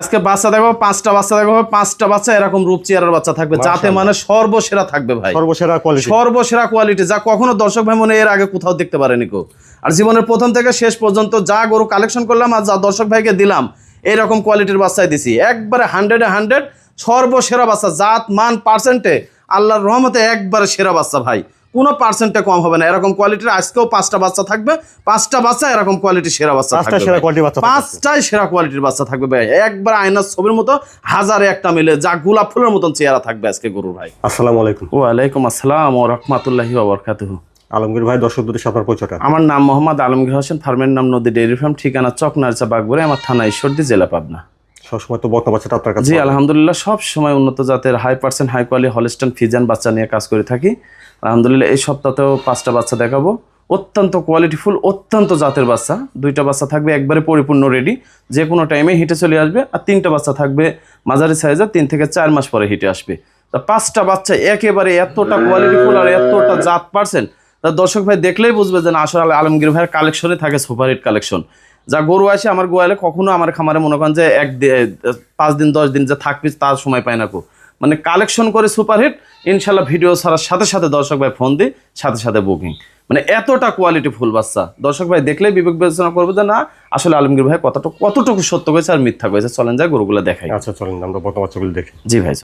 আজকে বাচ্চা দেখো পাঁচটা বাচ্চা দেখো পাঁচটা বাচ্চা এরকম রূপ চেয়ারের বাচ্চা থাকবে যাতে মানে সর্বসেরা থাকবে ভাই। সর্বসেরা কোয়ালিটি সর্বসেরা কোয়ালিটি যা কখনো দর্শক ভাই মনে এর আগে কোথাও দেখতে পারেনি কেউ আর জীবনের প্রথম থেকে শেষ পর্যন্ত যা গরু কালেকশন করলাম আর যা দর্শক ভাইকে দিলাম এইরকম কোয়ালিটির বাচ্চাই দিছি। একবারে হান্ড্রেডে হান্ড্রেড সর্বসেরা বাচ্চা জাত মান পার্সেন্টে আল্লাহর রহমতে একবারে সেরা বাচ্চা ভাই। কোনো পার্সেন্টে কম হবে না। এরকম কোয়ালিটির আজকেও পাঁচটা বাচ্চা থাকবে। পাঁচটা বাচ্চা এরকম কোয়ালিটির সেরা বাচ্চা পাঁচটা সেরা। কোয়ালিটি বাচ্চা পাঁচটাই সেরা কোয়ালিটির বাচ্চা থাকবে ভাই। একবার আয়নার ছবির মতো হাজারে একটা মিলে যা গোলাপ ফুলের মতন চেহারা থাকবে আজকে গরুর ভাই। আসসালামু আলাইকুম। ওয়ালাইকুম আসসালাম ও রহমতুল্লাহি ওবরকাতুহু আলমগীর ভাই দর্শক দুটি আপনার পরিচয়টা? আমার নাম মোহাম্মদ আলমগীর হোসেন ফার্মের নাম নদী ডেয়ারি ফার্ম ঠিকানা চক নারচা বাগবরে আমার থানা ঈশ্বরদী জেলা পাবনা। সবসময় তো বর্তমান বাচ্চাটা আপনার কাছে জি আলহামদুলিল্লাহ সব সময় উন্নত জাতের high percent high quality Holstein Friesian বাচ্চা নিয়ে কাজ করে থাকি। আলহামদুলিল্লাহ এই সপ্তাহতেও পাঁচটা বাচ্চা দেখাবো। অত্যন্ত কোয়ালিটিফুল অত্যন্ত জাতের বাচ্চা। দুইটা বাচ্চা থাকবে একবারে পরিপূর্ণ রেডি যে কোনো টাইমে হিটে চলে আসবে আর তিনটা বাচ্চা থাকবে মাঝারি সাইজের তিন থেকে চার মাস পরে হিটে আসবে। তা পাঁচটা বাচ্চা একেবারে এতটা কোয়ালিটিফুল আর এতটা জাত পার্সেন্ট তা দর্শক ভাই দেখলেই বুঝবে যে না আসলে আলমগীর ভাইয়ের কালেকশনে থাকে সুপার হিট কালেকশন যা গরু আসে আমার গোয়ালে কখনো আমার খামারে মনে করেন যে এক পাঁচ দিন দশ দিন যে থাকবি তার সময় পায় না কো মানে কালেকশন করে সুপারহিট ইনশাল্লাহ ভিডিও ছাড়ার সাথে সাথে দর্শক ভাই ফোন দিই সাথে সাথে বুকিং মানে এতটা কোয়ালিটি ফুল বাচ্চা। দর্শক ভাই দেখলেই বিবেক বিবেচনা করবে যে না আসলে আলমগীর ভাই কতটুকু কতটুকু সত্য হয়েছে আর মিথ্যা হয়েছে চলেন যায় গরুগুলো দেখাই। আচ্ছা চলেন আমরা বর্তমান বাচ্চাগুলো দেখি। জি ভাই।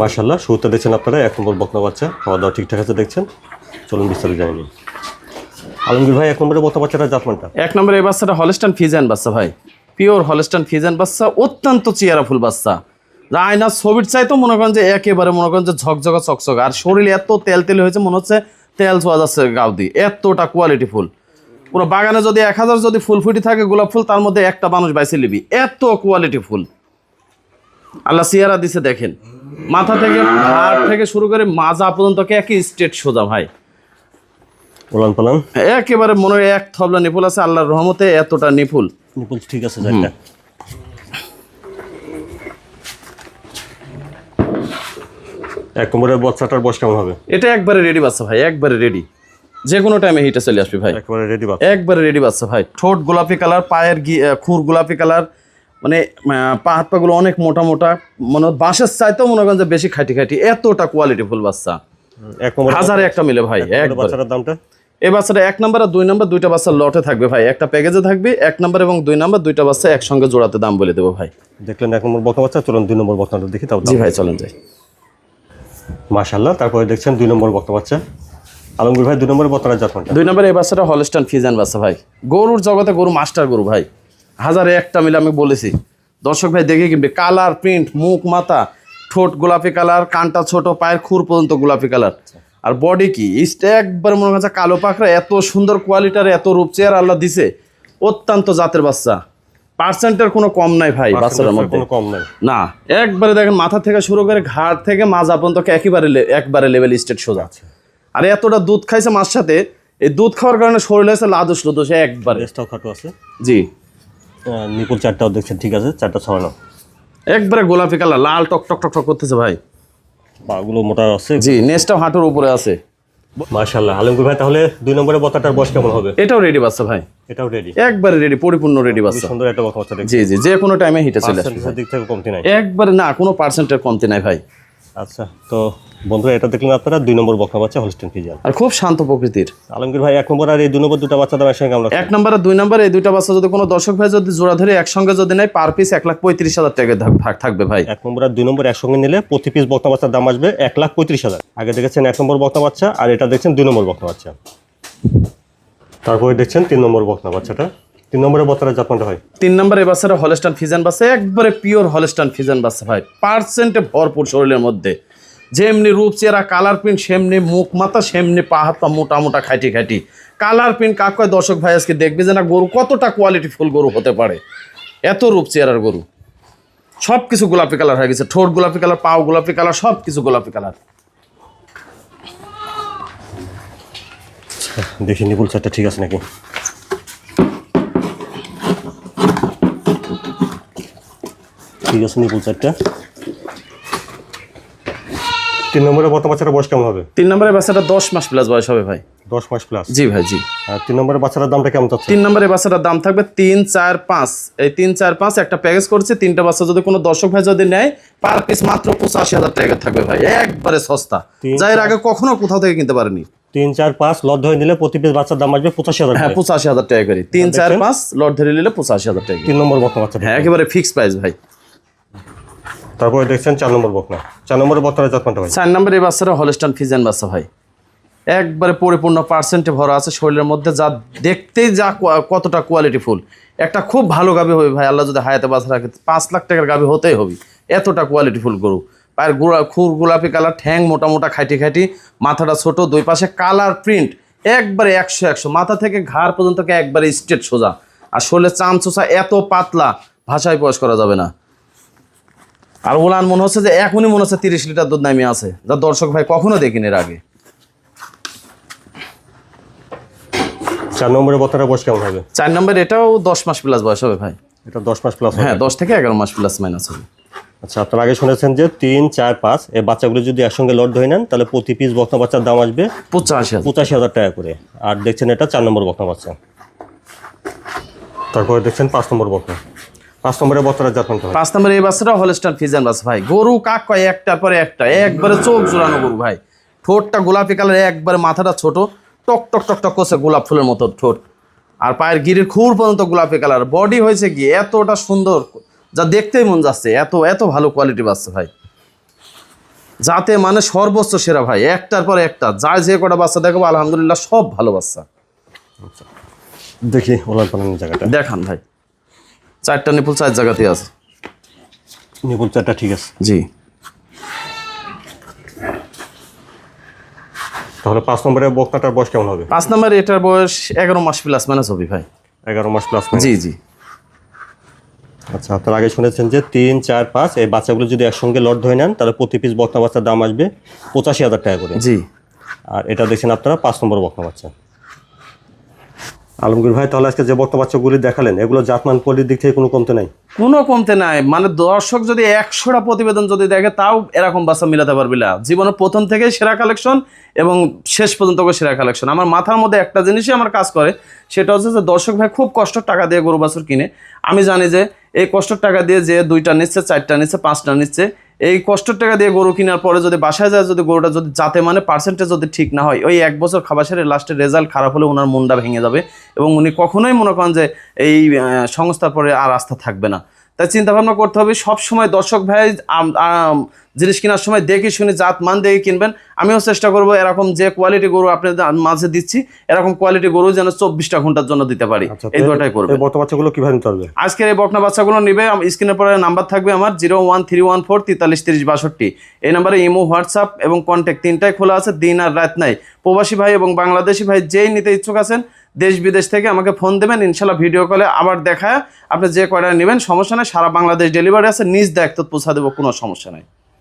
মার্শাল্লাহ শুরুতে দেখছেন আপনারা এক নম্বর বকনা বাচ্চা খাওয়া দাওয়া ঠিকঠাক আছে দেখছেন। চলুন বিস্তারিত জানি আলমগীর ভাই, এক নম্বরে বকনা বাচ্চাটা জাতমানটা? এক নম্বরে এই বাচ্চাটা হলস্টান ফিজান বাচ্চা ভাই। পিওর হলস্টান ফিজান বাচ্চা, অত্যন্ত চেয়ারা ফুল বাচ্চা। যা আয়না ছবির চাইতো মনে করেন যে একেবারে মনে করেন যে ঝকঝকা চকচক। আর শরীরে এত তেল তেল হয়েছে, মনে হচ্ছে তেল ছোঁয়া যাচ্ছে গাউদি। এতটা কোয়ালিটি ফুল। পুরো বাগানে যদি এক হাজার যদি ফুল ফুটি থাকে, গোলাপ ফুল, তার মধ্যে একটা মানুষ বাইসে নিবি। এত কোয়ালিটি ফুল। আল্লাহ সিয়ারা দিছে দেখেন। মাথা থেকে হাড় থেকে শুরু করে মাজা পর্যন্ত একই স্টেট সোজা ভাই। ওলান পালান? একেবারে মনে হয় এক থবলা নিপুল আছে আল্লাহর রহমতে এতটা নিপুল। নিপুল ঠিক আছে জায়গা এক নম্বরের বাচ্চাটার বয়স কেমন হবে? এটা একবারে রেডি বাচ্চা ভাই একবারে রেডি যে কোনো টাইমে হিটে চলে আসবে ভাই। একেবারে রেডি বাচ্চা। একবারে রেডি বাচ্চা ভাই। ঠোঁট গোলাপি কালার পায়ের খুর গোলাপি কালার মানে পা হাত পাগুলো অনেক মোটা মোটা। মনে হয় বাঁশের চাইতেও মনে করেন যে বেশি খাটি খাটি। এতটা কোয়ালিটি ফুল বাচ্চা। হাজারে একটা মিলে ভাই বাচ্চাটার দামটা? এই বাচ্চাটা এক নাম্বার আর দুই নাম্বার দুইটা বাচ্চা লটে থাকবে ভাই। একটা প্যাকেজে থাকবে এক নাম্বার এবং দুই নাম্বার দুইটা বাচ্চা একসঙ্গে জোড়াতে দাম বলে দেবো ভাই। দেখলেন এক নম্বর বকনা বাচ্চা চলুন দুই নম্বর বকনাটা দেখি তাও জি ভাই চলেন যাই। মাশাল্লাহ তারপরে দেখছেন দুই নম্বর বকনা বাচ্চা। আলমগীর ভাই দুই নম্বরের বকনার জাতমানটা দুই নম্বরে এই বাচ্চাটা হলস্টান ফিজান বাচ্চা ভাই। গরুর জগতে গরু মাস্টার গরু ভাই। হাজারে একটা মিলে আমি বলেছি। দর্শক ভাই দেখে কিনবে। কালার প্রিন্ট মুখ মাথা ঠোঁট গোলাপি কালার কানটা ছোট পায়ের খুর পর্যন্ত গোলাপি কালার। আর বডি কি? ইস্টে একবার মনে হচ্ছে কালো পাখরা এত সুন্দর কোয়ালিটার এত রূপ চেয়ার আল্লাহ দিছে। অত্যন্ত জাতের বাচ্চা। পার্সেন্টের কোনো কম নাই ভাই বাচ্চাটার মধ্যে। কম নাই। না একবারে দেখেন মাথা থেকে শুরু করে ঘাট থেকে মাজা পর্যন্ত একেবারে একবারে লেভেল স্টেট সোজা। আর এতটা দুধ খাইছে মার সাথে এই দুধ খাওয়ার কারণে শরীর হয়েছে লাদুস লুদুস একবারে। খাটো আছে। জি। নিপুল চারটাও দেখছেন ঠিক আছে চারটা ছড়ানো একবারে গোলাপি কালার লাল টক টক টক টক করতেছে ভাই। পাগুলো মোটা আছে। জি নেসটাও হাঁটুর উপরে আছে। মাশাল্লাহ আলমগীর ভাই তাহলে দুই নম্বরের বতাটার বয়স কেমন হবে? এটাও রেডি বাচ্চা ভাই। এটাও রেডি একবারে রেডি পরিপূর্ণ রেডি বাচ্চা। সুন্দর একটা কথা বাচ্চা জি জি যে কোনো টাইমে হিটে চলে আসবে দিক থেকে কমতি নাই। একবারে না কোনো পার্সেন্টের কমতি নাই ভাই। আচ্ছা তো বন্ধুরা এটা দেখলেন আপনারা দুই নম্বর বকনা বাচ্চা হলস্টেন ফিজিয়ান আর খুব শান্ত প্রকৃতির। আলমগীর ভাই এক নম্বর আর এই দুই নম্বর দুটা বাচ্চা দামের সঙ্গে আমরা এক নম্বর আর দুই নম্বর এই দুইটা বাচ্চা যদি কোনো দর্শক ভাই যদি জোড়া ধরে একসঙ্গে যদি নেয় পার পিস এক লাখ পঁয়ত্রিশ হাজার টাকা থাকবে ভাই। এক নম্বর আর দুই নম্বর একসঙ্গে নিলে প্রতি পিস বকনা বাচ্চার দাম আসবে এক লাখ পঁয়ত্রিশ হাজার। আগে দেখেছেন এক নম্বর বকনা বাচ্চা আর এটা দেখছেন দুই নম্বর বকনা বাচ্চা। তারপরে দেখছেন তিন নম্বর বকনা বাচ্চাটা। তিন নম্বরের বকনাটা জাতমানটা হয়। তিন নম্বর এই বাচ্চাটা হলস্টান ফিজান বাচ্চা একবারে পিওর হলস্টান ফিজান বাচ্চা ভাই পার্সেন্টে ভরপুর শরীরের মধ্যে। যেমনি রূপ চেহারা কালার প্রিন্ট সেমনি মুখ মাথা সেমনি পা হাত পা মোটা মোটা খাইটি খাইটি কালার প্রিন্ট কাক কয়? দর্শক ভাই আজকে দেখবে যে না গরু কতটা কোয়ালিটি ফুল গরু হতে পারে। এত রূপ চেহারার গরু। সব কিছু গোলাপি কালার হয়ে গেছে। ঠোঁট গোলাপি কালার পাও গোলাপি কালার সব কিছু গোলাপি কালার। দেখি নিপুল চারটা ঠিক আছে নাকি? ঠিক আছে নিপুল চারটা তিন নম্বরের বর্তমান বাচ্চাটার বয়স কেমন হবে? তিন নম্বরের বাচ্চাটা দশ মাস প্লাস বয়স হবে ভাই। দশ মাস প্লাস জি ভাই জি। আর তিন নম্বরের বাচ্চাটার দামটা কেমন চাচ্ছে তিন নম্বরের বাচ্চাটার দাম থাকবে তিন চার পাঁচ। এই তিন চার পাঁচ একটা প্যাকেজ করছে তিনটা বাচ্চা যদি কোনো দর্শক ভাই যদি নেয় পার পিস মাত্র পঁচাশি হাজার টাকা থাকবে ভাই একবারে সস্তা। তিন, যা এর আগে কখনো কোথাও থেকে কিনতে পারেনি। তিন চার পাঁচ লট ধরে নিলে প্রতি পিস বাচ্চার দাম আসবে পঁচাশি হাজার হ্যাঁ পঁচাশি হাজার টাকা করে। তিন চার? পাঁচ লট ধরে নিলে পঁচাশি হাজার টাকা। তিন নম্বর বাচ্চাটা। হ্যাঁ একেবারে ফিক্স প্রাইস ভাই। তারপরে দেখছেন চার নম্বর বকনা। চার নম্বরের বর্তমানের জাতমানটা ভাই? চার নম্বর এই বাচ্চাটা হলস্টান ফিজেন বাচ্চা ভাই। একবারে পরিপূর্ণ পার্সেন্টে ভরা আছে শরীরের মধ্যে, যা দেখতেই যা কতটা কোয়ালিটি ফুল। একটা খুব ভালো গাবি হবে ভাই, আল্লাহ যদি হায়াতে বাচ্চা রাখে, পাঁচ লাখ টাকার গাবি হতেই হবে। এতটা কোয়ালিটি ফুল গরু। পায়ের গোড়া খুর গোলাপি কালার, ঠ্যাং মোটা মোটা খাইটি খাইটি মাথাটা ছোট, দুই পাশে কালার প্রিন্ট একবারে একশো একশো। মাথা থেকে ঘাড় পর্যন্ত একবারে স্ট্রেট সোজা। আর শরীরের চাম চোষা এত পাতলা, ভাষায় প্রকাশ করা যাবে না। আর ওলান মনে হচ্ছে যে এখনই মনে হচ্ছে তিরিশ লিটার দুধ নামিয়ে আছে। যা দর্শক ভাই কখনো দেখিনি এর আগে। চার নম্বরের বর্তমানের বয়স কেমন হবে? চার নম্বর এটাও দশ মাস প্লাস বয়স হবে ভাই। এটা দশ মাস প্লাস হ্যাঁ দশ থেকে এগারো মাস প্লাস মাইনাস হবে। আচ্ছা আপনারা আগে শুনেছেন যে তিন চার পাঁচ এই বাচ্চাগুলো যদি একসঙ্গে লট ধরে নেন তাহলে প্রতি পিস বকনা বাচ্চার দাম আসবে পঁচাশি পঁচাশি হাজার টাকা করে। আর দেখছেন এটা চার নম্বর বকনা বাচ্চা। তারপরে দেখছেন পাঁচ নম্বর বকনা পাঁচ নম্বরের বকনার জাতমানটা পাঁচ নম্বর এই বাচ্চাটা হলস্টার ফিজান বাস ভাই। গরু কাক কয় একটার পরে একটা? একবারে চোখ জোড়ানো গরু ভাই। ঠোঁটটা গোলাপি কালার একবারে মাথাটা ছোট। টক টক টক টক করছে গোলাপ ফুলের মতো ঠোঁট। আর পায়ের গিরির খুর পর্যন্ত গোলাপি কালার। বডি হয়েছে কি এতটা সুন্দর যা দেখতেই মন যাচ্ছে এত এত ভালো কোয়ালিটি বাচ্চা ভাই। যাতে মানে সর্বোচ্চ সেরা ভাই। একটার পর একটা। যা যে কটা বাচ্চা দেখব আলহামদুলিল্লাহ সব ভালো বাচ্চা দেখি জায়গাটা। দেখান ভাই। চারটা নিপুল চার জায়গাতে আছে। নিপুল চারটা ঠিক আছে। জি। তাহলে পাঁচ নম্বরের বকনাটার বয়স কেমন হবে? পাঁচ নম্বরে এটার বয়স এগারো মাস প্লাস মাইনাস হবে ভাই। এগারো মাস প্লাস জি জি। আচ্ছা আপনারা আগে শুনেছেন যে তিন চার পাঁচ এই বাচ্চাগুলো যদি একসঙ্গে লট ধরে নেন তাহলে প্রতি পিস বকনা বাচ্চার দাম আসবে পঁচাশি হাজার টাকা করে। জি। আর এটা দেখছেন আপনারা পাঁচ নম্বর বকনা বাচ্চা। আলমগীর ভাই, তাহলে আজকে যে বকনা বাচ্চাগুলি দেখালেন, এগুলো জাতমান পলির দিক থেকে কোনো কমতে নাই? কোনো কমতে নাই। মানে দর্শক যদি একশোটা প্রতিবেদন যদি দেখে, তাও এরকম বাচ্চা মিলাতে পারবি না। জীবনের প্রথম থেকে সেরা কালেকশন এবং শেষ পর্যন্ত সেরা কালেকশন আমার মাথার মধ্যে একটা জিনিসই আমার কাজ করে, সেটা হচ্ছে যে দর্শক ভাই খুব কষ্ট টাকা দিয়ে গরু বাছুর কিনে। আমি জানি যে এই কষ্টের টাকা দিয়ে যে দুইটা নিচ্ছে, চারটা নিচ্ছে, পাঁচটা নিচ্ছে এই কষ্টের টাকা দিয়ে গরু কেনার পরে যদি বাসায় যায়, যদি গরুটা যদি যাতে মানে পার্সেন্টেজ যদি ঠিক না হয়, ওই এক বছর খাবার সেরে লাস্টের রেজাল্ট খারাপ হলে ওনার মনটা ভেঙে যাবে এবং উনি কখনোই মনে করেন যে এই সংস্থার পরে আর আস্থা থাকবে না। তাই চিন্তা ভাবনা করতে হবে সব সময় দর্শক ভাই জিনিস কেনার সময় দেখে শুনে জাত মান দেখে কিনবেন। আমিও চেষ্টা করব এরকম যে কোয়ালিটি গরু আপনাদের মাঝে দিচ্ছি এরকম কোয়ালিটি গরু যেন চব্বিশটা ঘণ্টার জন্য দিতে পারি। আচ্ছা এই দুটাই করবে। বকনা বাচ্চাগুলো কীভাবে নিতে পারবে আজকের এই বকনা বাচ্চাগুলো নিবে স্ক্রিনের পরে নাম্বার থাকবে আমার zero one three one four তেতাল্লিশ তিরিশ বাষট্টি। এই নাম্বারে ইমো হোয়াটসঅ্যাপ এবং কন্ট্যাক্ট তিনটাই খোলা আছে দিন আর রাত নাই। প্রবাসী ভাই এবং বাংলাদেশি ভাই যেই নিতে ইচ্ছুক আছেন দেশ বিদেশ থেকে আমাকে ফোন দেবেন, ইনশাল্লাহ ভিডিও কলে আবার দেখায় আপনি যে কয়টা নেবেন, সমস্যা নেই, সারা বাংলাদেশ ডেলিভারি আছে, নিজ দায়িত্ব পৌঁছা দেবো, কোনো সমস্যা নাই।